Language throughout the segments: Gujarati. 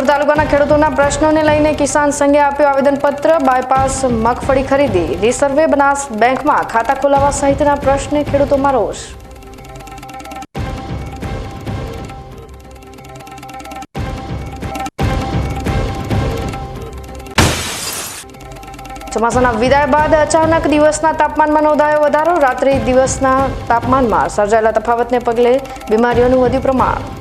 પાલનપુર તાલુકાના ખેડૂતોના પ્રશ્નોને લઈને કિસાન સંઘે આપ્યું આવેદનપત્ર, બાયપાસ, મગફળી ખરીદી, રિસર્વે બનાસ બેંકમાં ખાતા ખોલાવવા સહિતના પ્રશ્ને ખેડૂતોમાં રોષ. ચોમાસાના વિદાય બાદ અચાનક દિવસના તાપમાનમાં નોંધાયો વધારો. રાત્રિ દિવસના તાપમાનમાં સર્જાયેલા તફાવતને પગલે બીમારીઓનું વધ્યું પ્રમાણ.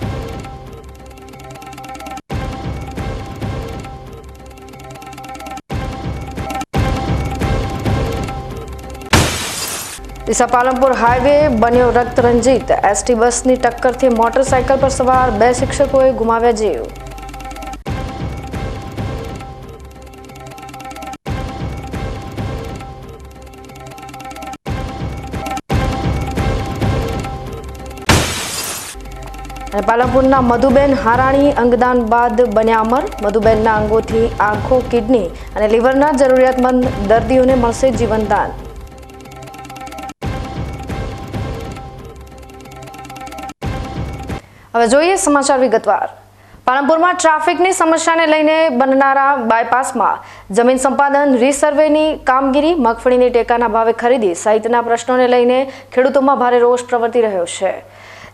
ડીસા પાલનપુર હાઈવે બન્યો રક્તરંજિત એસટી બસની ટક્કરથી મોટરસાયકલ પર સવાર બે શિક્ષકોએ ગુમાવ્યા જીવ. અને પાલનપુરના મધુબેન હારાણી અંગદાન બાદ બન્યા અમર. મધુબેનના અંગોથી આંખો, કિડની અને લીવરના જરૂરિયાતમંદ દર્દીઓને મળશે જીવનદાન. હવે જોઈએ સમાચાર વિગતવાર. પાલનપુરમાં ટ્રાફિકની સમસ્યાને લઈને બનનારા બાયપાસમાં જમીન સંપાદન, રીસર્વેની કામગીરી, મગફળીની ટેકાના ભાવે ખરીદી સહિતના પ્રશ્નોને લઈને ખેડૂતોમાં ભારે રોષ પ્રવર્તી રહ્યો છે.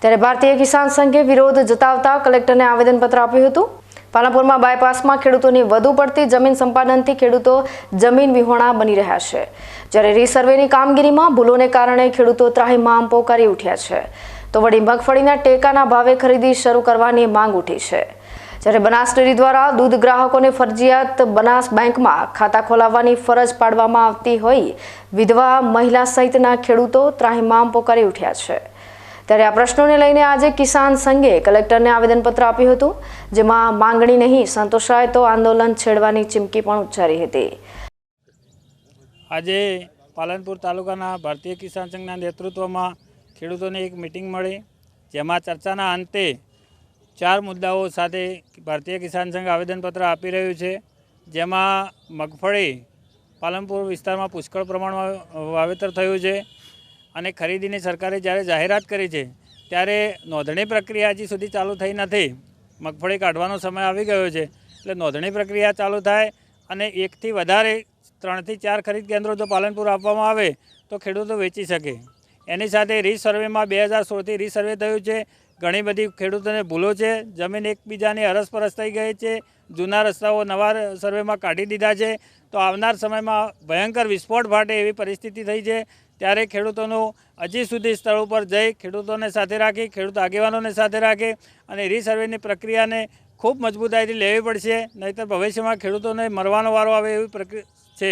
ત્યારે ભારતીય કિસાન સંઘે વિરોધ જતાવતા કલેક્ટરને આવેદનપત્ર આપ્યું હતું. પાલનપુરમાં બાયપાસમાં ખેડૂતોની વધુ પડતી જમીન સંપાદનથી ખેડૂતો જમીન વિહોણા બની રહ્યા છે. જ્યારે રીસર્વેની કામગીરીમાં ભૂલોને કારણે ખેડૂતો ત્રાહીમામ પોકારી ઉઠ્યા છે. તો વળી મગફળીના ટેકાના ભાવે ખરીદી શરૂ કરવાની માંગ ઉઠી છે. જ્યારે બનાસ ડેરી દ્વારા દૂધ ગ્રાહકોને ફરજિયાત બનાસ બેંકમાં ખાતા ખોલાવવાની ફરજ પાડવામાં આવતી હોય, વિધવા મહિલા સહિતના ખેડૂતો ત્રાહિમામ પોકારી ઉઠ્યા છે. ત્યારે આ પ્રશ્નોને લઈને આજે કિસાન સંઘે કલેક્ટરને આવેદનપત્ર આપ્યું હતું, જેમાં માંગણી નહીં સંતોષાય તો આંદોલન છેડવાની ચીમકી પણ ઉચ્ચારી હતી. આજે પાલનપુર તાલુકાના ભારતીય કિસાન સંઘના નેતૃત્વમાં ખેડૂતોની એક મિટિંગ મળી, જેમાં ચર્ચાના અંતે ચાર મુદ્દાઓ સાથે ભારતીય કિસાન સંઘ આવેદનપત્ર આપી રહ્યું છે. જેમાં મગફળી પાલનપુર વિસ્તારમાં પુષ્કળ પ્રમાણમાં વાવેતર થયું છે અને ખરીદીની સરકારે જ્યારે જાહેરાત કરી છે, ત્યારે નોંધણી પ્રક્રિયા હજી સુધી ચાલુ થઈ નથી. મગફળી કાઢવાનો સમય આવી ગયો છે, એટલે નોંધણી પ્રક્રિયા ચાલુ થાય અને એકથી વધારે ત્રણથી ચાર ખરીદ કેન્દ્રો જો પાલનપુર આપવામાં આવે, તો ખેડૂતો વેચી શકે. એની સાથે રીસર્વેમાં બે હજાર સોળથી રીસર્વે થયું છે. ઘણી બધી ખેડૂતોને ભૂલો છે. જમીન એકબીજાની અરસપરસ થઈ ગઈ છે. જૂના રસ્તાઓ નવા સર્વેમાં કાઢી દીધા છે. તો આવનાર સમયમાં ભયંકર વિસ્ફોટ ફાટે એવી પરિસ્થિતિ થઈ છે. ત્યારે ખેડૂતોનું હજી સુધી સ્થળ ઉપર જઈ ખેડૂતોને સાથે રાખી, ખેડૂત આગેવાનોને સાથે રાખી અને રીસર્વેની પ્રક્રિયાને ખૂબ મજબૂતાઈથી લેવી પડશે. નહીંતર ભવિષ્યમાં ખેડૂતોને મરવાનો વારો આવે એવી પ્રક્રિયા છે.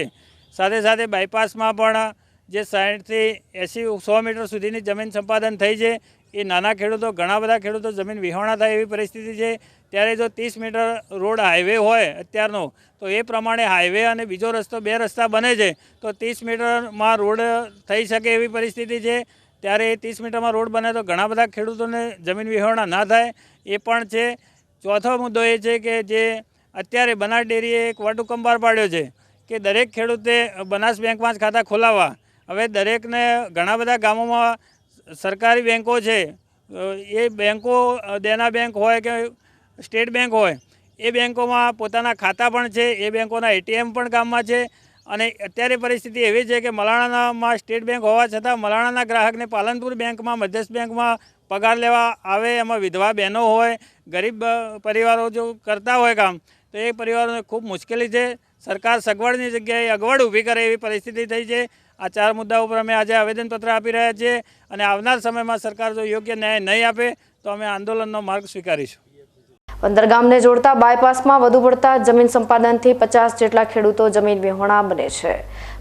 સાથે સાથે બાયપાસમાં પણ જે સાઠથી એંસી સો મીટર સુધીની જમીન સંપાદન થઈ છે, એ નાના ખેડૂતો, ઘણા બધા ખેડૂતો જમીન વિહોણા થાય એવી પરિસ્થિતિ છે. ત્યારે જો ત્રીસ મીટર રોડ હાઈવે હોય અત્યારનો, તો એ પ્રમાણે હાઈવે અને બીજો રસ્તો, બે રસ્તા બને છે, તો ત્રીસ મીટરમાં રોડ થઈ શકે એવી પરિસ્થિતિ છે. ત્યારે એ ત્રીસ મીટરમાં રોડ બને તો ઘણા બધા ખેડૂતોને જમીન વિહોણા ના થાય. એ પણ છે. ચોથો મુદ્દો એ છે કે જે અત્યારે બનાસ ડેરીએ એક વટહુકમ બહાર પાડ્યો છે કે દરેક ખેડૂતે બનાસ બેંકમાં જ ખાતા ખોલાવવા. હવે દરેકને ઘણા બધા ગામોમાં સરકારી બેન્કો છે એ બેન્કો દેના બેંક હોય કે સ્ટેટ બેંક હોય, એ બેન્કોમાં પોતાના ખાતા પણ છે, એ બેન્કોના એટીએમ પણ ગામમાં છે. અને અત્યારે પરિસ્થિતિ એવી છે કે મલાણામાં સ્ટેટ બેંક હોવા છતાં મલાણાના ગ્રાહકને પાલનપુર બેંકમાં, મધ્યસ્થ બેંકમાં પગાર લેવા આવે, એમાં વિધવા બહેનો હોય, ગરીબ પરિવારો જો કરતા હોય કામ, તો એ પરિવારોને ખૂબ મુશ્કેલી છે. સરકાર સગવડની જગ્યાએ અગવડ ઊભી કરે એવી પરિસ્થિતિ થઈ છે. આ ચાર મુદ્દા ઉપર અમે આજે આવેદનપત્ર આપી રહ્યા છીએ અને આવનાર સમયમાં સરકાર જો યોગ્ય ન્યાય નહીં આપે, તો અમે આંદોલનનો માર્ગ સ્વીકારીશું. પંદર ગામને જોડતા બાયપાસમાં વધુ પડતા જમીન સંપાદનથી પચાસ જેટલા ખેડૂતો જમીન વિહોણા બને છે.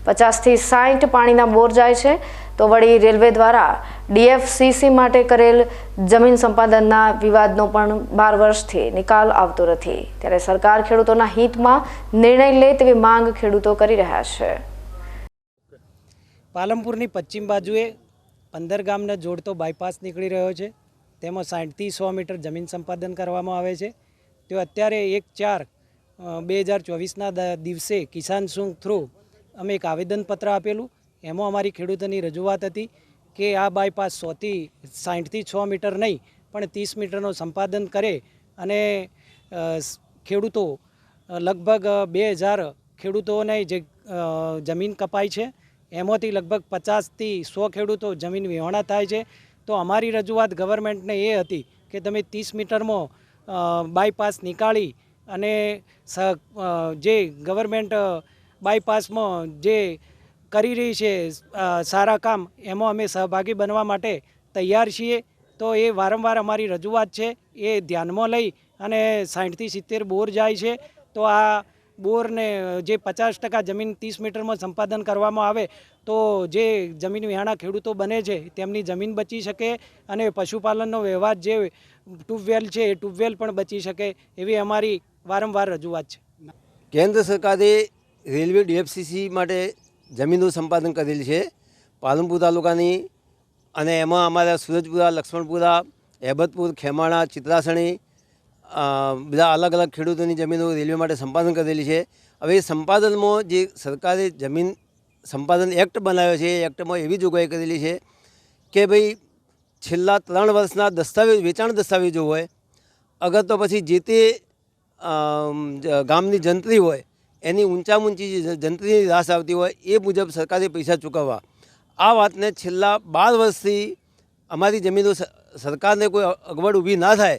પચાસથી સાઠ પાણીના બોર જાય છે. તો વળી રેલવે દ્વારા ડીએફસીસી માટે કરેલ જમીન સંપાદનના વિવાદનો પણ બાર વર્ષથી નિકાલ આવતો નથી. ત્યારે સરકાર ખેડૂતોના હિતમાં નિર્ણય લે તેવી માંગ ખેડૂતો કરી રહ્યા છે. પાલનપુરની પશ્ચિમ બાજુએ પંદર ગામને જોડતો બાયપાસ નીકળી રહ્યો છે. તેમાં સાઠથી સો મીટર જમીન સંપાદન કરવામાં આવે છે. તે અત્યારે એક ચાર બે હજાર ચોવીસના દિવસે કિસાન સુંગ થ્રુ અમે એક આવેદનપત્ર આપેલું. એમાં અમારી ખેડૂતોની રજૂઆત હતી કે આ બાયપાસ સોથી સાઠથી છ મીટર નહીં, પણ ત્રીસ મીટરનું સંપાદન કરે અને ખેડૂતો લગભગ બે હજાર ખેડૂતોને જે જમીન કપાય છે. એમાંથી લગભગ પચાસથી સો ખેડૂતો જમીન વિહોણા થાય છે. તો અમારી રજૂઆત ગવર્મેન્ટને એ હતી કે તમે ત્રીસ મીટરમાં બાયપાસ નીકાળી અને જે ગવર્મેન્ટ બાયપાસમાં જે કરી રહી છે સારા કામ, એમાં અમે સહભાગી બનવા માટે તૈયાર છીએ. તો એ વારંવાર અમારી રજૂઆત છે, એ ધ્યાનમાં લઈ અને સાઠથી સિત્તેર બોર જાય છે. તો આ બોરને, જે પચાસ ટકા જમીન ત્રીસ મીટરમાં સંપાદન કરવામાં આવે, તો જે જમીન વિહાણા ખેડૂતો બને છે, તેમની જમીન બચી શકે અને પશુપાલનનો વ્યવહાર જે ટ્યુબવેલ છે, એ ટ્યુબવેલ પણ બચી શકે, એવી અમારી વારંવાર રજૂઆત છે. કેન્દ્ર સરકારે રેલવે ડીએફસીસી માટે જમીનનું સંપાદન કરેલ છે. પાલનપુર તાલુકાની અને એમાં અમારા સુરજપુરા, લક્ષ્મણપુરા એબતપુર ખેમાણા, ચિત્રાસણી બધા અલગ અલગ ખેડૂતોની જમીનો રેલવે માટે સંપાદન કરેલી છે. હવે એ સંપાદનમાં જે સરકારે જમીન સંપાદન એક્ટ બનાવ્યો છે, એ એક્ટમાં એવી જોગવાઈ કરેલી છે કે ભાઈ છેલ્લા ત્રણ વર્ષના દસ્તાવેજ, વેચાણ દસ્તાવેજો હોય, અગર તો પછી જે તે ગામની જંત્રી હોય, એની ઊંચી જે જંત્રીની રાસ આવતી હોય, એ મુજબ સરકારે પૈસા ચૂકવવા. આ વાતને છેલ્લા બાર વર્ષથી અમારી જમીનો સરકારને કોઈ અગવડ ઊભી ના થાય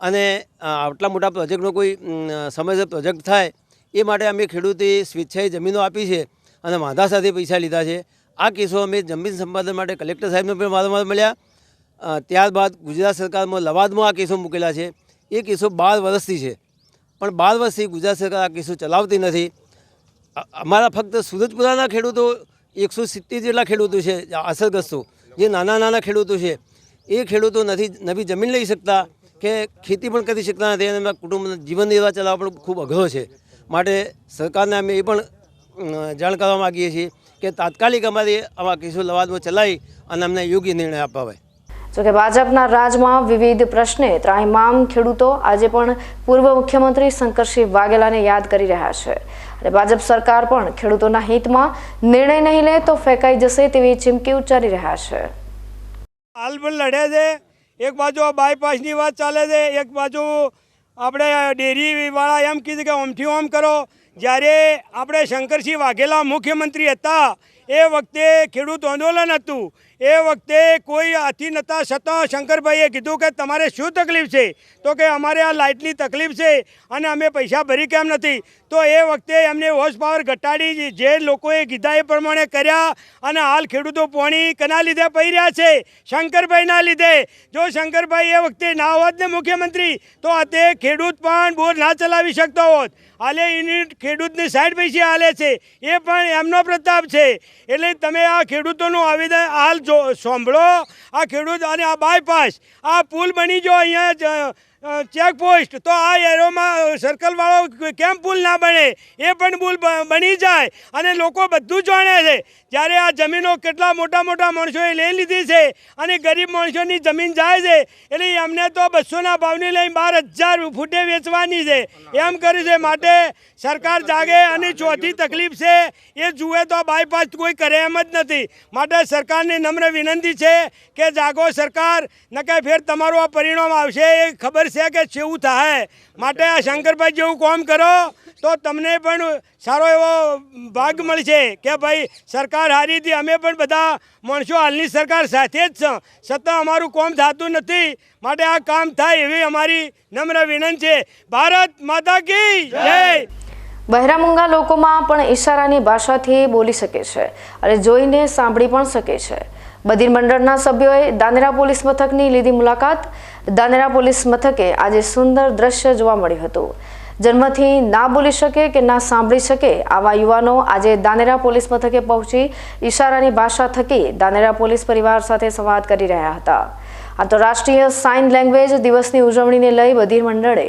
અને આટલા મોટા પ્રોજેક્ટનો કોઈ સમયસર પ્રોજેક્ટ થાય, એ માટે અમે ખેડૂતે સ્વેચ્છાએ જમીનો આપી છે અને વાંધા સાથે પૈસા લીધા છે. આ કેસો અમે જમીન સંપાદન માટે કલેક્ટર સાહેબને પણ વારંવાર મળ્યા. ત્યારબાદ ગુજરાત સરકારમાં લવાદમાં આ કેસો મૂકેલા છે. એ કેસો બાર વર્ષથી છે. પણ બાર વર્ષથી ગુજરાત સરકાર આ કેસો ચલાવતી નથી. અમારા ફક્ત સુરજપુરાના ખેડૂતો, એકસો સિત્તેર જેટલા ખેડૂતો છે, અસરગ્રસ્તો, જે નાના નાના ખેડૂતો છે, એ ખેડૂતો નથી, નવી જમીન લઈ શકતા. કે ખેતી પણ કરી શકતા નથી અને એમના કુટુંબના જીવન નિર્વાહ ચલાવવા પણ ખૂબ અઘરો છે. માટે સરકારને અમે એ પણ જાણ કરવા માગીએ છીએ કે તાત્કાલિક અમારી આવા કેસો લવાદમાં ચલાવી અને અમને યોગ્ય નિર્ણય અપાવે. જોકે ભાજપના રાજમાં વિવિધ પ્રશ્ને ત્રાહિમામ ખેડૂતો આજે પણ પૂર્વ મુખ્યમંત્રી શંકરસિંહ વાઘેલાને યાદ કરી રહ્યા છે. અને ભાજપ સરકાર પણ ખેડૂતોના હિતમાં નિર્ણય નહીં લે તો ફેંકાઈ જશે તેવી ચીમકી ઉચ્ચારી રહ્યા છે. હાલ પણ લડ્યા છે. એક બાજુ બાયપાસની વાત ચાલે છે, એક બાજુ આપણે ડેરીવાળા એમ કીધું કે ઓમથી ઓમ કરો. જ્યારે આપણે શંકરસિંહ વાઘેલા મુખ્યમંત્રી હતા, એ વખતે ખેડૂત આંદોલન હતું. એ વખતે કોઈ હાથી નહોતા છતાં શંકરભાઈએ કીધું કે તમારે શું તકલીફ છે? તો કે અમારે આ લાઇટની તકલીફ છે અને અમે પૈસા ભરી કેમ નથી? તો એ વખતે એમને હોર્સ પાવર ઘટાડી જે લોકોએ કીધા એ પ્રમાણે કર્યા અને હાલ ખેડૂતો પોણી કના લીધે પહી રહ્યા છે, શંકરભાઈના લીધે. જો શંકરભાઈ એ વખતે ના હોત ને મુખ્યમંત્રી, તો આ તે ખેડૂત પણ બોર ના ચલાવી શકતો હોત. હાલે યુનિટ ખેડૂતને સાઠ પૈસે હાલે છે, એ પણ એમનો પ્રતાપ છે. એટલે તમે આ ખેડૂતોનું આવેદન હાલ જો સાંભળો. આ ખેડૂત અને આ બાયપાસ આ પુલ બની જો અહીંયા ચેકપોસ્ટ તો આ એરોમાં સર્કલવાળો કેમ પુલ ના બને? એ પણ પુલ બની જાય. અને લોકો બધું જાણે છે. જ્યારે આ જમીનો કેટલા મોટા મોટા માણસોએ લઈ લીધી છે અને ગરીબ માણસોની જમીન જાય છે, એટલે એમને તો બસોના ભાવની લઈને બાર હજાર ફૂટે વેચવાની છે. એમ કર્યું છે, માટે સરકાર જાગે અને ચોથી તકલીફ છે. એ જુએ તો બાયપાસ કોઈ કરે એમ જ નથી. માટે સરકારને નમ્ર વિનંતી છે કે જાગો સરકાર. નકે ફેર તમારું આ પરિણામ આવશે, એ ખબર છે કે છેવું થાય? માટે આ શંકરભાઈ જેવું કામ કરો, તો તમને પણ સારો એવો ભાગ મળશે કે ભાઈ, સરકાર હારી હતી, અમે પણ બધા માણસો હાલની સરકાર સાથે જ છે. છતાં અમારું કામ થતું નથી. માટે આ કામ થાય એવી અમારી નમ્ર વિનંતી છે. ભારત માતા કી જય! બહેરામૂંગા લોકોમાં પણ ઈશારાની ભાષાથી બોલી શકે છે અને જોઈને સાંભળી પણ શકે છે. બધિર મંડળના સભ્યોએ દાનેરા પોલીસ મથકની લીધી મુલાકાત. દાનેરા પોલીસ મથકે આજે સુંદર દ્રશ્ય જોવા મળ્યું હતું. જન્મથી ના બોલી શકે કે ના સાંભળી શકે આવા યુવાનો આજે દાનેરા પોલીસ મથકે પહોંચી ઈશારાની ભાષા થકી દાનેરા પોલીસ પરિવાર સાથે સંવાદ કરી રહ્યા હતા. આંતરરાષ્ટ્રીય સાઇન લેંગ્વેજ દિવસની ઉજવણીને લઈ બધિર મંડળે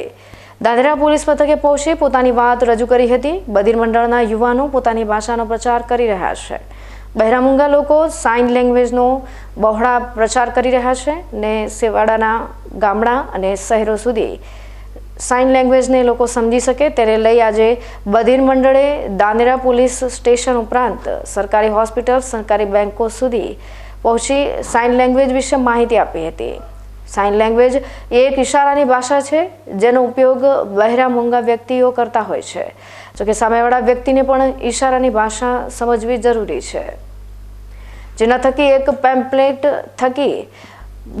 દાદરા પોલીસ મથકે પહોંચી પોતાની વાત રજૂ કરી હતી. બધિર મંડળના યુવાનો પોતાની ભાષાનો પ્રચાર કરી રહ્યા છે. બહેરામૂંગા લોકો સાઇન લેંગ્વેજનો બહોળા પ્રચાર કરી રહ્યા છે ને સેવાડાના ગામડા અને શહેરો સુધી. સાઇન લેંગ્વેજને લોકો સમજી શકે તેને લઈ આજે બધિર મંડળે દાનેરા પોલીસ સ્ટેશન ઉપરાંત સરકારી હોસ્પિટલ, સરકારી બેન્કો સુધી પહોંચી સાઇન લેંગ્વેજ વિશે માહિતી આપી હતી. સાઇન લેંગ્વેજ એ એક ઇશારાની ભાષા છે જેનો ઉપયોગ બહેરા મૂંગા વ્યક્તિઓ કરતા હોય છે. જોકે સામેવાળા વ્યક્તિને પણ ઇશારાની ભાષા સમજવી જરૂરી છે. જેના થકી એક પેમ્પલેટ થકી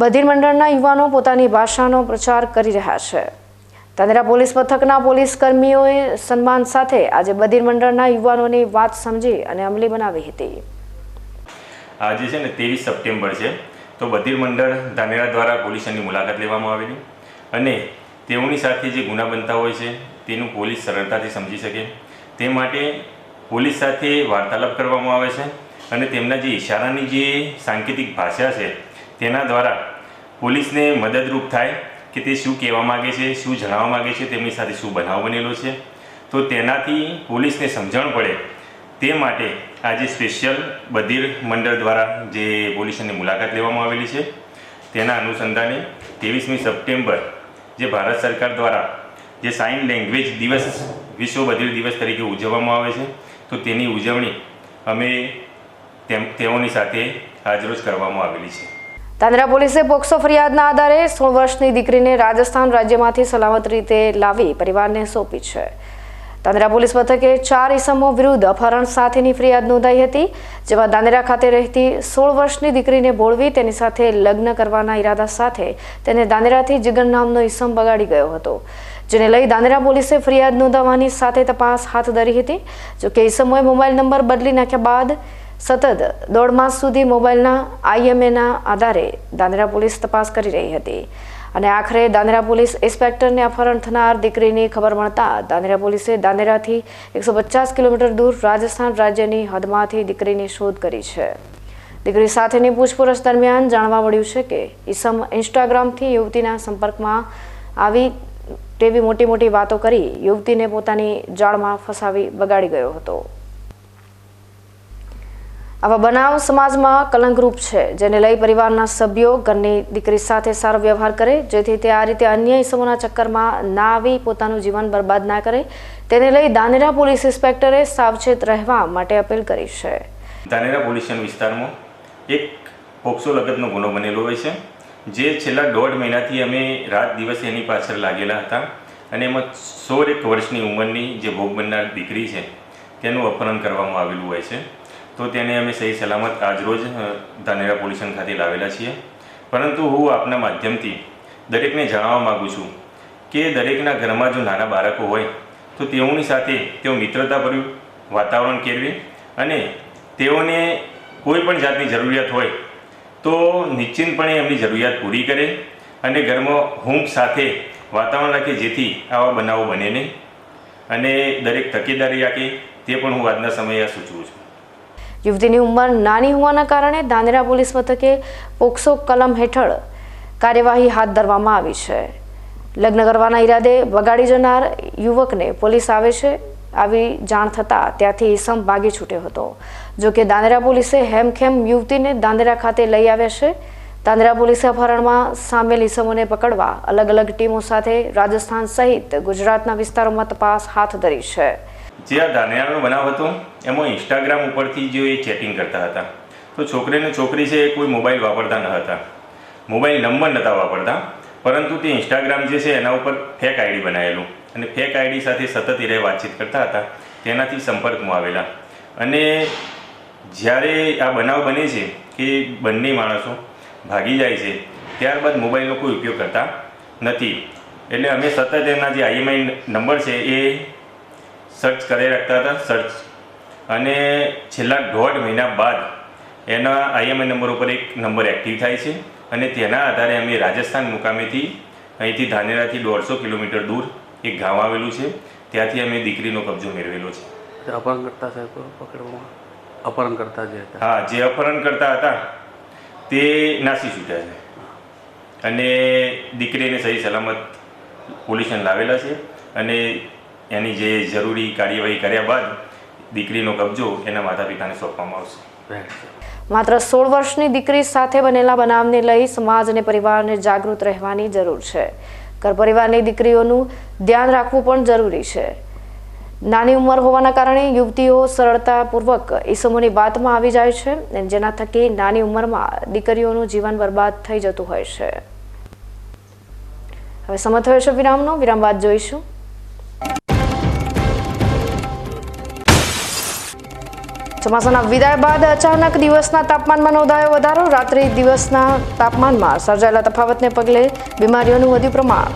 બધિર મંડળના યુવાનો પોતાની ભાષાનો પ્રચાર કરી રહ્યા છે. તાંદરા પોલીસ મથકના પોલીસ કર્મીઓએ સન્માન સાથે આજે બધિર મંડળના યુવાનોની વાત સમજી અને અમલી બનાવી હતી. આજે છે ને ત્રેવીસ સપ્ટેમ્બર છે, તો બધિર મંડળ ધાનેરા દ્વારા પોલીસની મુલાકાત લેવામાં આવેલી અને તેઓની સાથે જે ગુના બનતા હોય છે, તેનું પોલીસ સરળતાથી સમજી શકે. તે માટે પોલીસ સાથે વાર્તાલાપ કરવામાં આવે છે. અને તેમના જે ઇશારાની જે સાંકેતિક ભાષા છે, તેના દ્વારા પોલીસને મદદરૂપ થાય કે તે શું કહેવા માગે છે, શું જણાવવા માગે છે, તેમની સાથે શું બનાવ બનેલો છે. તો તેનાથી પોલીસને સમજણ પડે તે માટે આજે સ્પેશિયલ બધિર મંડળ દ્વારા જે પોલીસની મુલાકાત લેવામાં આવેલી છે. તેના અનુસંધાને ત્રેવીસમી સપ્ટેમ્બર જે ભારત સરકાર દ્વારા જે સાઇન લેંગ્વેજ દિવસ, વિશ્વ બધિર દિવસ તરીકે ઉજવવામાં આવે છે, તો તેની ઉજવણી અમે તેમ, તેઓની સાથે આજરોજ કરવામાં આવેલી છે. તાંદરા પોલીસે પોક્સો ફરિયાદના આધારે સોળ વર્ષની દીકરીને રાજસ્થાન રાજ્યમાંથી સલામત રીતે લાવી પરિવારને સોંપી છે. તાંદરા પોલીસ મથકે ચાર ઇસમો વિરુદ્ધ અપહરણ સાથેની ફરિયાદ નોંધાઈ હતી, જેમાં દાંદરા ખાતે રહેતી સોળ વર્ષની દીકરીને બોળવી તેની સાથે લગ્ન કરવાના ઈરાદા સાથે તેને દાંદેરાથી જીગર નામનો ઇસમ બગાડી ગયો હતો. જેને લઈ દાંદરા પોલીસે ફરિયાદ નોંધાવવાની સાથે તપાસ હાથ ધરી હતી, જોકે ઇસમોએ મોબાઈલ નંબર બદલી નાખ્યા બાદ સતત દોઢ માસ સુધી મોબાઈલના આઈએમએના આધારે દાંદરા પોલીસ તપાસ કરી રહી હતી. અને આખરે દાંદરા પોલીસ ઇન્સ્પેક્ટરને અપહરણ થનાર દીકરીની ખબર મળતા દાંદરા પોલીસે દાંદેરાથી એકસો પચાસ કિલોમીટર દૂર રાજસ્થાન રાજ્યની હદમાંથી દીકરીની શોધ કરી છે. દીકરી સાથેની પૂછપરછ દરમિયાન જાણવા મળ્યું છે કે ઈસમ ઇન્સ્ટાગ્રામથી યુવતીના સંપર્કમાં આવી તેવી મોટી મોટી વાતો કરી યુવતીને પોતાની જાળમાં ફસાવી બગાડી ગયો હતો. આવા બનાવ સમાજમાં કલંકરૂપ છે, જેને લઈ પરિવારના સભ્યો ઘરની દીકરી સાથે સારો વ્યવહાર કરે, જેથી તે આ રીતે અન્ય ઇસમોના ચક્કરમાં ના આવી, પોતાનું જીવન બરબાદ ના કરે. તેને લઈ દાનેરા પોલીસ ઇન્સ્પેક્ટરે સાવચેત રહેવા માટે અપીલ કરી છે. દાનેરા પોલીસ વિસ્તારમાં એક પોક્સો લગતનો ગુનો બનેલો હોય છે, જે છેલ્લા દોઢ મહિનાથી અમે રાત દિવસ એની પાછળ લાગેલા હતા અને એમાં સોળ એક વર્ષની ઉંમરની જે ભોગ બનનાર દીકરી છે, તેનું અપહરણ કરવામાં આવેલું હોય છે. તો તેને અમે સહી સલામત આજરોજ ધાનેરા પોલ્યુશન ખાતે લાવેલા છીએ. પરંતુ હું આપના માધ્યમથી દરેકને જણાવવા માગું છું કે દરેકના ઘરમાં જો નાના બાળકો હોય, તો તેઓની સાથે તેઓ મિત્રતાભર્યું વાતાવરણ કેળવે અને તેઓને કોઈ પણ જાતની જરૂરિયાત હોય, તો નિશ્ચિંતપણે એમની જરૂરિયાત પૂરી કરે અને ઘરમાં હૂંફ સાથે વાતાવરણ રાખે જેથી આવા બનાવો બને નહીં. અને દરેક તકેદારી રાખે તે પણ હું આજના સમયે સૂચવું છું. યુવતીની ઉંમર નાની હોવાના કારણે દાંદેરા પોલીસ મથકે પોક્સો કલમ હેઠળ કાર્યવાહી હાથ ધરવામાં આવી છે. લગ્ન કરવાના ઈરાદે બગાડી જનાર યુવકને પોલીસ આવે છે. આવી જાણ થતાં ત્યાંથી ઈસમ ભાગી છૂટ્યો હતો. જોકે દાંદરા પોલીસે હેમખેમ યુવતીને દાંદેરા ખાતે લઈ આવ્યા છે. દાંદેરા પોલીસે અપહરણમાં સામેલ ઈસમોને પકડવા અલગ અલગ ટીમો સાથે રાજસ્થાન સહિત ગુજરાતના વિસ્તારોમાં તપાસ હાથ ધરી છે. જે આ ધાનેરાનો બનાવ હતો, એમાં ઇન્સ્ટાગ્રામ ઉપરથી જે એ ચેટિંગ કરતા હતા. તો છોકરીને છોકરી છે એ કોઈ મોબાઈલ વાપરતા ન હતા. મોબાઈલ નંબર નહોતા વાપરતા, પરંતુ તે ઇન્સ્ટાગ્રામ જે છે એના ઉપર ફેક આઈડી બનાવેલું. અને ફેક આઈડી સાથે સતત એ વાતચીત કરતા હતા, તેનાથી સંપર્કમાં આવેલા. અને જ્યારે આ બનાવ બને છે કે બંને માણસો ભાગી જાય છે, ત્યારબાદ મોબાઈલનો કોઈ ઉપયોગ કરતા નથી. એટલે અમે સતત એના જે આઈએમઆઈ નંબર છે એ સર્ચ કરી રાખતા હતા સર્ચ અને છેલ્લા દોઢ મહિના બાદ એના આઈએમઆઈ નંબર ઉપર એક નંબર એક્ટિવ થાય છે અને તેના આધારે અમે રાજસ્થાન મુકામેથી અહીંથી ધાનેરાથી દોઢસો કિલોમીટર દૂર એક ગામ આવેલું છે. ત્યાંથી અમે દીકરીનો કબજો મેળવેલો છે. અપહરણ કરતા સાહેબ પકડવામાં અપહરણ કરતા જે હતા. હા જે અપહરણ કરતા હતા તે નાસી છૂટ્યા છે. અને દીકરીને સહી સલામત પોલીસને લાવેલા છે અને એની જે જરૂરી કાર્યવાહી કર્યા બાદ દીકરીનો કબજો એના માતા પિતાને સોંપવામાં આવશે. માત્ર સોળ વર્ષની દીકરી સાથે બનેલા બનાવને લઈ સમાજ અને પરિવારને જાગૃત રહેવાની જરૂર છે. ઘર પરિવારની દીકરીઓનું ધ્યાન રાખવું પણ જરૂરી છે. નાની ઉંમર હોવાના કારણે યુવતીઓ સરળતાપૂર્વક ઈસમોની વાતમાં આવી જાય છે અને જેના થકી નાની ઉંમરમાં દીકરીઓનું જીવન બરબાદ થઈ જતું હોય છે. હવે સમય થયો છે વિરામનો? વિરામ બાદ જોઈશું. ચોમાસાના વિદાય બાદ અચાનક દિવસના તાપમાનમાં નોંધાયો વધારો. રાત્રિ દિવસના તાપમાનમાં સર્જાયેલા તફાવતને પગલે બીમારીઓનું વધ્યું પ્રમાણ.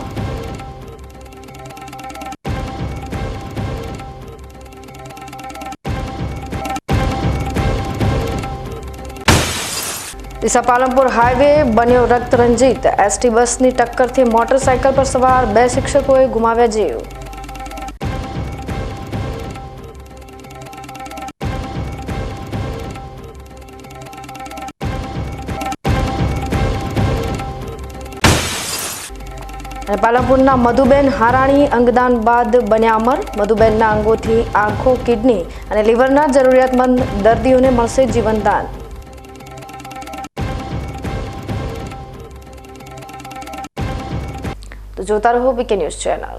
ડીસા પાલનપુર હાઈવે બન્યો રક્તરંજિત એસટી બસની ટક્કરથી મોટરસાયકલ પર સવાર બે શિક્ષકોએ ગુમાવ્યા જીવ. અને પાલનપુરના મધુબેન હારાણી અંગદાન બાદ બન્યા અમર. મધુબેનના અંગોથી આંખો, કિડની અને લીવરના જરૂરિયાતમંદ દર્દીઓને મળશે જીવનદાન. તો જોતા રહો VK news channel.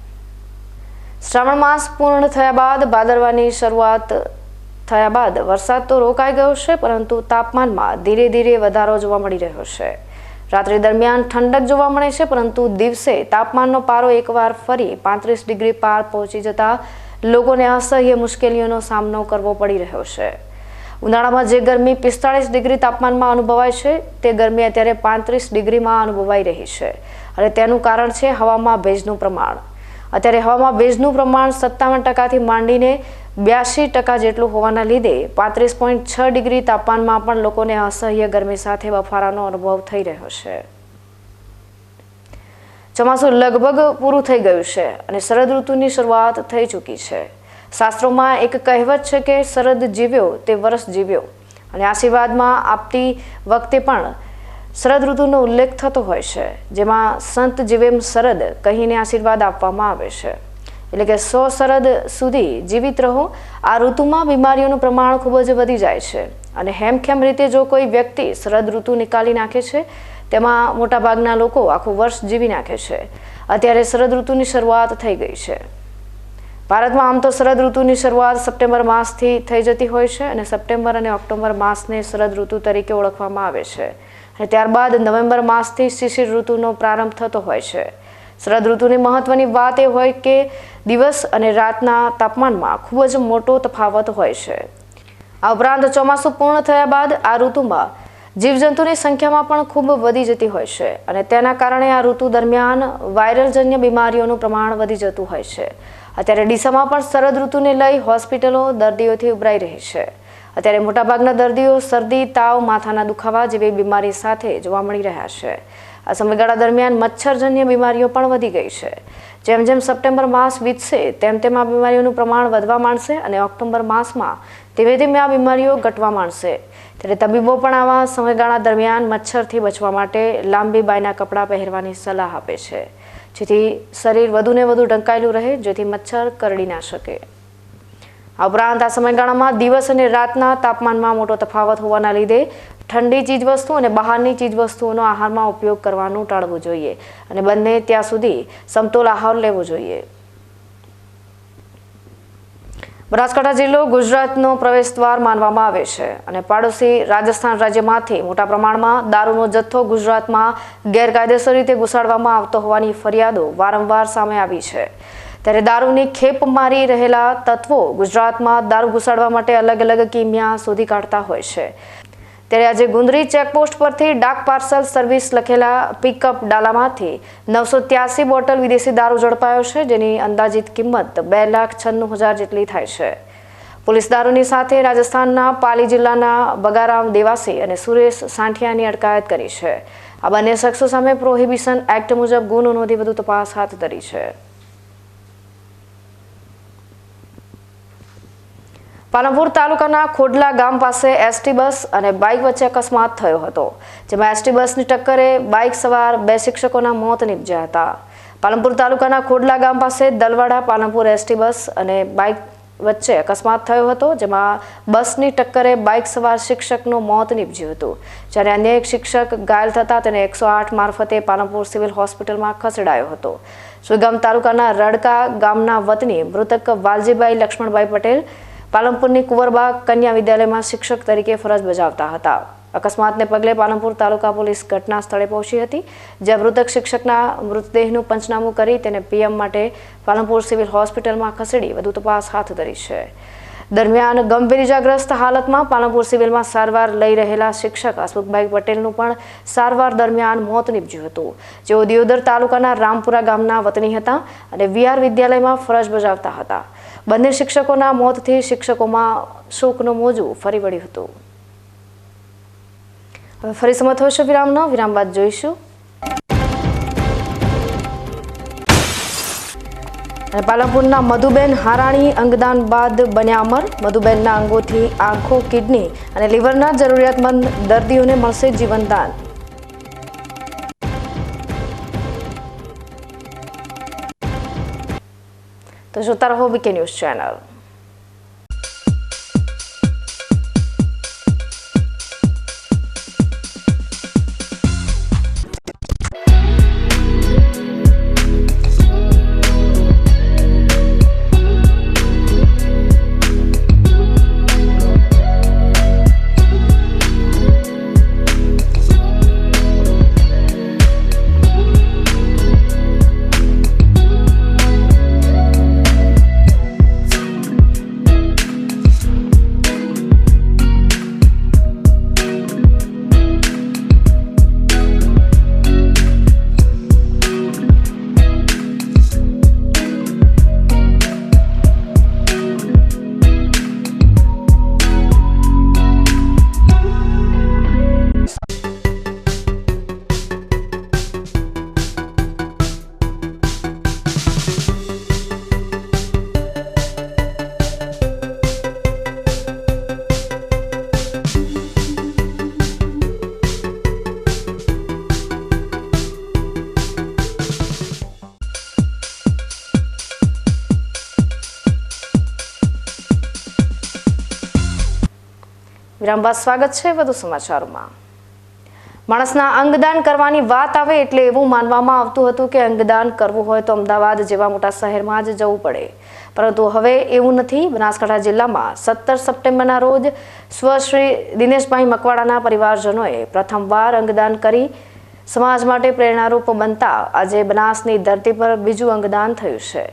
શ્રાવણ માસ પૂર્ણ થયા બાદ ભાદરવાની શરૂઆત થયા બાદ વરસાદ તો રોકાઈ ગયો છે, પરંતુ તાપમાનમાં ધીરે ધીરે વધારો જોવા મળી રહ્યો છે. રાત્રિ દરમિયાન ઠંડક જોવા મળે છે, પરંતુ દિવસે તાપમાનનો પારો એકવાર ફરી પાંત્રીસ ડિગ્રી પાર પહોંચી જતા લોકોને અસહ્ય મુશ્કેલીઓનો સામનો કરવો પડી રહ્યો છે. ઉનાળામાં જે ગરમી પિસ્તાળીસ ડિગ્રી તાપમાનમાં અનુભવાય છે, તે ગરમી અત્યારે પાંત્રીસ ડિગ્રીમાં અનુભવાઈ રહી છે અને તેનું કારણ છે હવામાં ભેજનું પ્રમાણ. અત્યારે હવામાં ભેજનું પ્રમાણ સત્તાવન ટકાથી માંડીને બ્યાસી ટકા જેટલું હોવાના લીધે પાંત્રીસ પોઈન્ટ છ ડિગ્રી તાપમાનમાં પણ લોકોને અસહ્ય ગરમી સાથે બફારાનો અનુભવ થઈ રહ્યો છે. ચોમાસું લગભગ પૂરું થઈ ગયું છે અને શરદ ઋતુની શરૂઆત થઈ ચૂકી છે. શાસ્ત્રોમાં એક કહેવત છે કે શરદ જીવ્યો તે વર્ષ જીવ્યો. અને આશીર્વાદમાં આપતી વખતે પણ શરદ ઋતુનો ઉલ્લેખ થતો હોય છે, જેમાં સંત જીવેમ શરદ કહીને આશીર્વાદ આપવામાં આવે છે. એટલે કે સો શરદ સુધી જીવિત રહો. આ ઋતુમાં બીમારીઓનું પ્રમાણ ખૂબ જ વધી જાય છે. અને હેમખેમ રીતે જો કોઈ વ્યક્તિ શરદ ઋતુ નીકાળી નાખે છે, તેમાં મોટાભાગના લોકો આખું વર્ષ જીવી નાખે છે. અત્યારે શરદ ઋતુની શરૂઆત થઈ ગઈ છે. ભારતમાં આમ તો શરદ ઋતુની શરૂઆત સપ્ટેમ્બર માસથી થઈ જતી હોય છે અને સપ્ટેમ્બર અને ઓક્ટોબર માસને શરદ ઋતુ તરીકે ઓળખવામાં આવે છે. અને ત્યારબાદ નવેમ્બર માસથી શિશિર ઋતુનો પ્રારંભ થતો હોય છે. શરદ ઋતુની મહત્વની વાત એ હોય કે દિવસ અને રાતના તાપમાનમાં ખૂબ જ મોટો તફાવત હોય છે. આ ઉપરાંત ચોમાસું પૂર્ણ થયા બાદ આ ઋતુમાં જીવજંતુની સંખ્યામાં પણ ખૂબ વધી જતી હોય છે અને તેના કારણે આ ઋતુ દરમિયાન વાયરલજન્ય બીમારીઓનું પ્રમાણ વધી જતું હોય છે. અત્યારે ડીસામાં પણ શરદ ઋતુને લઈ હોસ્પિટલો દર્દીઓથી ઉભરાઈ રહી છે. અત્યારે મોટાભાગના દર્દીઓ શરદી, તાવ, માથાના દુખાવા જેવી બીમારી સાથે જોવા મળી રહ્યા છે. આ સમયગાળા દરમિયાન મચ્છરજન્ય બીમારીઓ પણ વધી ગઈ છે. જેમ જેમ સપ્ટેમ્બર માસ વીતશે, તેમ તેમ આ બીમારીઓનું પ્રમાણ વધવા માંડશે અને ઓક્ટોબર માસમાં ધીમે ધીમે આ બીમારીઓ ઘટવા માંડશે. ત્યારે તબીબો પણ આવા સમયગાળા દરમિયાન મચ્છરથી બચવા માટે લાંબી બાયના કપડાં પહેરવાની સલાહ આપે છે. જેથી શરીર વધુને વધુ ઢંકાયેલું રહે, જેથી મચ્છર કરડી ના શકે. આ ઉપરાંત આ સમયગાળામાં દિવસ અને રાતના તાપમાનમાં મોટો તફાવત હોવાના લીધે ઠંડી ચીજવસ્તુ અને બહારની ચીજવસ્તુઓનો આહારમાં ઉપયોગ કરવાનું ટાળવું જોઈએ અને બંને ત્યાં સુધી સમતોલ આહાર લેવો જોઈએ. બનાસકાંઠા જિલ્લો ગુજરાતનો પ્રવેશ દ્વાર માનવામાં આવે છે અને પાડોશી રાજસ્થાન રાજ્યમાંથી મોટા પ્રમાણમાં દારૂનો જથ્થો ગુજરાતમાં ગેરકાયદેસર રીતે ઘુસાડવામાં આવતો હોવાની ફરિયાદો વારંવાર સામે આવી છે. ત્યારે દારૂની ખેપ મારી રહેલા તત્વો ગુજરાતમાં દારૂ ઘુસાડવા માટે અલગ અલગ કિમિયા શોધી કાઢતા હોય છે. ત્યારે આજે ગુંદરી ચેકપોસ્ટ પરથી ડાક પાર્સલ સર્વિસ લખેલા પિકઅપ ડાલામાંથી નવસો ત્યાસી બોટલ વિદેશી દારૂ ઝડપાયો છે, જેની અંદાજિત કિંમત બે લાખ છન્નું હજાર જેટલી થાય છે. પોલીસ દારૂની સાથે રાજસ્થાનના પાલી જિલ્લાના બગારામ દેવાસી અને સુરેશ સાંઠિયાની અટકાયત કરી છે. આ બંને શખ્સો સામે પ્રોહિબિશન એક્ટ મુજબ ગુનો નોંધી વધુ તપાસ હાથ ધરી છે. પાલનપુર તાલુકાના ખોડલા ગામ પાસે એસટી બસ અને બાઇક વચ્ચે અકસ્માત થયો હતો, જેમાં એસટી બસની ટક્કરે બાઇક સવાર બે શિક્ષકોના મોત નીપજ્યા હતા. પાલનપુર તાલુકાના ખોડલા ગામ પાસે દલવાડા પાલનપુર એસટી બસ અને બાઇક વચ્ચે અકસ્માત થયો હતો, જેમાં બસની ટક્કરે બાઇક સવાર શિક્ષકનું મોત નીપજ્યું હતું. જ્યારે અન્ય એક શિક્ષક ઘાયલ થતાં તેને એકસો આઠ મારફતે પાલનપુર સિવિલ હોસ્પિટલમાં ખસેડાયો હતો. સુઈગામ તાલુકાના રડકા ગામના વતની મૃતક વાલજીભાઈ લક્ષ્મણભાઈ પટેલ પાલનપુરની કુંવરબાગ કન્યા વિદ્યાલયમાં શિક્ષક તરીકે ફરજ બજાવતા હતા. અકસ્માતને પગલે પાલનપુર તાલુકા પોલીસ ઘટના સ્થળે પહોંચી હતી, જ્યાં મૃતક શિક્ષકના મૃતદેહનું પંચનામું કરી તેને પીએમ માટે પાલનપુર સિવિલ હોસ્પિટલમાં ખસેડી વધુ તપાસ હાથ ધરી છે. દરમિયાન ગંભીર ઇજાગ્રસ્ત હાલતમાં પાલનપુર સિવિલમાં સારવાર લઈ રહેલા શિક્ષક હસમુખભાઈ પટેલનું પણ સારવાર દરમિયાન મોત નીપજ્યું હતું. જેઓ દિયોદર તાલુકાના રામપુરા ગામના વતની હતા અને વીઆર વિદ્યાલયમાં ફરજ બજાવતા હતા. બંને શિક્ષકોના મોતથી શિક્ષકોમાં શોકનું મોજું ફરી વળ્યું હતું. હવે ફરી સમય થશે વિરામનો. વિરામ બાદ જોઈશું. અને પાલનપુરના મધુબેન હારાણી અંગદાન બાદ બન્યા અમર. મધુબેનના અંગોથી આંખો, કિડની અને લીવરના જરૂરિયાતમંદ દર્દીઓને મળશે જીવનદાન. તો જોતા રહો બીકે ન્યૂઝ ચેનલ વિરામ સ્વાગત છે વધુ સમાચારોમાં. માણસના અંગદાન કરવાની વાત આવે એટલે એવું માનવામાં આવતું હતું કે અંગદાન કરવું હોય તો અમદાવાદ જેવા મોટા શહેરમાં જ જવું પડે. પરંતુ હવે એવું નથી. બનાસકાંઠા જિલ્લામાં સત્તર સપ્ટેમ્બરના રોજ સ્વશ્રી દિનેશભાઈ મકવાડાના પરિવારજનોએ પ્રથમવાર અંગદાન કરી સમાજ માટે પ્રેરણારૂપ બનતા આજે બનાસની ધરતી પર બીજું અંગદાન થયું છે.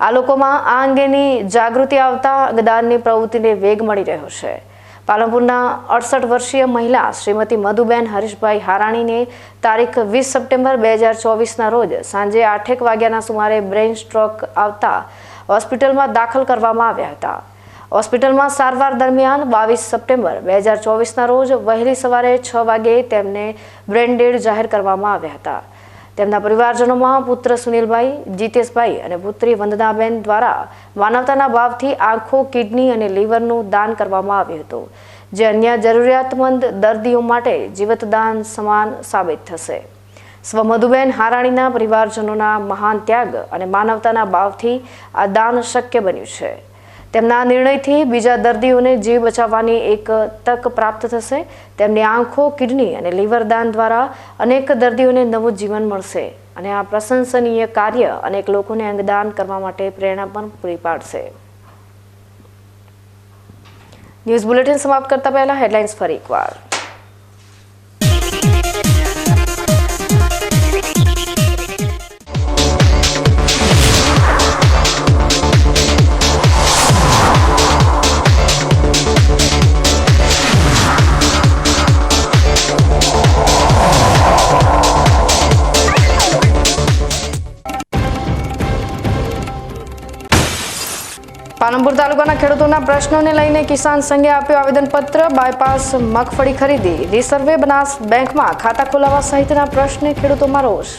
આ લોકોમાં આ અંગેની જાગૃતિ આવતા અંગદાનની પ્રવૃત્તિને વેગ મળી રહ્યો છે. પાલનપુરના અડસઠ વર્ષીય મહિલા શ્રીમતી મધુબેન હરીશભાઈ હારાણીને તારીખ વીસ સપ્ટેમ્બર બે હજાર ચોવીસના રોજ સાંજે આઠેક વાગ્યાના સુમારે બ્રેઇન સ્ટ્રોક આવતા હોસ્પિટલમાં દાખલ કરવામાં આવ્યા હતા. હોસ્પિટલમાં સારવાર દરમિયાન બાવીસ સપ્ટેમ્બર બે હજાર ચોવીસના રોજ વહેલી સવારે છ વાગે તેમને બ્રેન ડેડ જાહેર કરવામાં આવ્યા હતા. તેમના પરિવારજનોમાં પુત્ર સુનિલભાઈ, જીતેશભાઈ અને પુત્રી વંદનાબેન દ્વારા માનવતાના ભાવથી આંખો, કિડની અને લીવરનું દાન કરવામાં આવ્યું હતું, જે અન્ય જરૂરિયાતમંદ દર્દીઓ માટે જીવતદાન સમાન સાબિત થશે. સ્વ મધુબેન હારાણીના પરિવારજનોના મહાન ત્યાગ અને માનવતાના ભાવથી આ દાન શક્ય બન્યું છે. તેમના નિર્ણયથી બીજા દર્દીઓને જીવ બચાવવાની એક તક પ્રાપ્ત થશે. તેમની આંખો, કિડની અને લીવર દાન દ્વારા અનેક દર્દીઓને નવું જીવન મળશે અને આ પ્રશંસનીય કાર્ય અનેક લોકોને અંગદાન કરવા માટે પ્રેરણા પણ પૂરી પાડશે. ન્યૂઝ બુલેટિન સમાપ્ત કરતા પહેલા હેડલાઇન્સ ફરી એકવાર. ખેડૂતોના પ્રશ્નોને લઈને કિસાન સંઘે આપ્યું આવેદનપત્ર, બાયપાસ, મગફળી ખરીદી, રિસર્વે બનાસ બેંકમાં ખાતા ખોલાવવા સહિતના પ્રશ્ને ખેડૂતોમાં રોષ.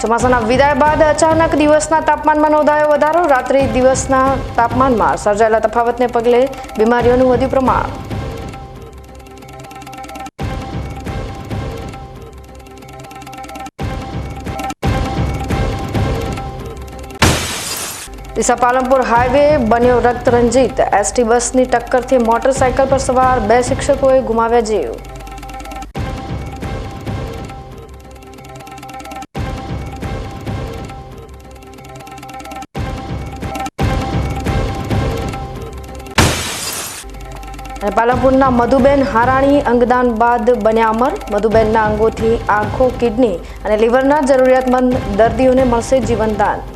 ચોમાસાના વિદાય બાદ અચાનક દિવસના તાપમાનમાં નોંધાયો વધારો. રાત્રિ દિવસના તાપમાનમાં સર્જાયેલા તફાવતને પગલે બીમારીઓનું વધ્યું પ્રમાણ. ડીસા પાલનપુર હાઈવે બન્યો રક્તરંજિત. એસટી બસની ટક્કરથી મોટરસાયકલ પર સવાર બે શિક્ષકોએ ગુમાવ્યા જીવ. અને પાલનપુરના મધુબેન હારાણી અંગદાન બાદ બન્યા અમર. મધુબેનના અંગોથી આંખો, કિડની અને લીવરના જરૂરિયાતમંદ દર્દીઓને મળશે જીવનદાન.